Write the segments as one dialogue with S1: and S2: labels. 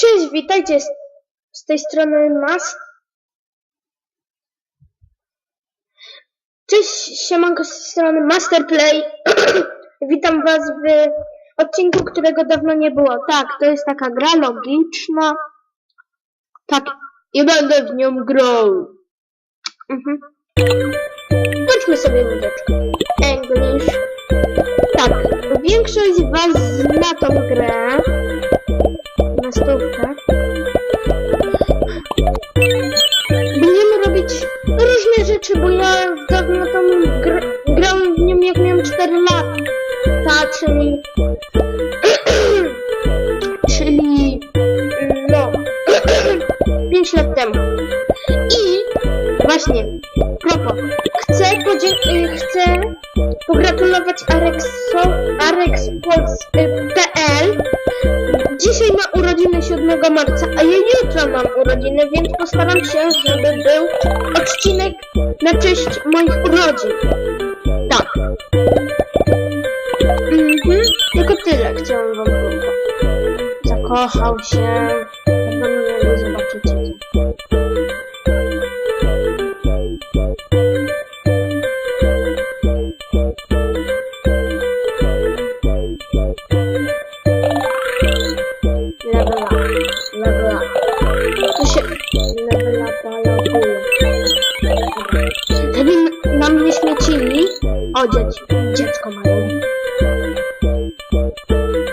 S1: Cześć, witajcie z, z tej strony Mas. Cześć, siemanko z tej strony Masterplay. Witam was w odcinku, którego dawno nie było. Tak, to jest taka gra logiczna. Tak, i będę w nią grał. Mhm. Bądźmy sobie muzyczkę. English. Tak, większość z was zna tą grę stówkę. Będziemy robić różne rzeczy, bo ja dawno tam gr grałem w nią jak miałem 4 lata, czyli czyli no 5 lat temu. I właśnie, propos, chcę, chcę pogratulować Arexo, arexpols.pl Dzisiaj ma 7 marca, a ja jutro mam urodziny, więc postaram się, żeby był odcinek na cześć moich urodzin. Tak. Mhm. Tylko tyle chciałam wam powiedzieć. Zakochał się. Chyba mnie nie zobaczycie. Oh, Jets. Jets, come on.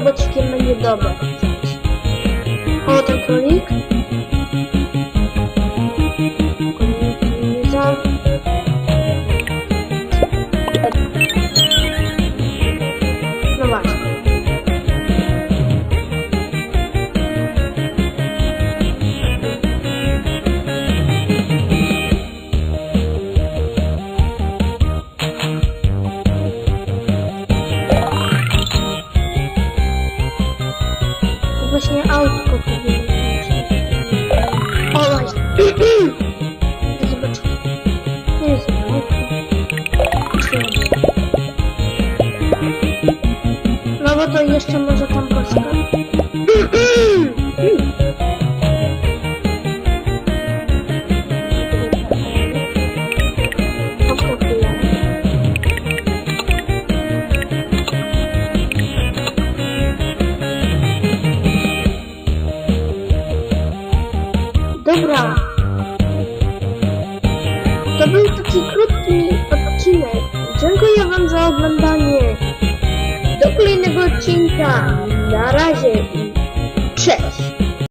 S1: коробочки мені добре. От рік. No bo to jeszcze może tam koska. Dobra. To był taki krótki. Dziękuję Wam za oglądanie. Do kolejnego odcinka. Na razie i cześć.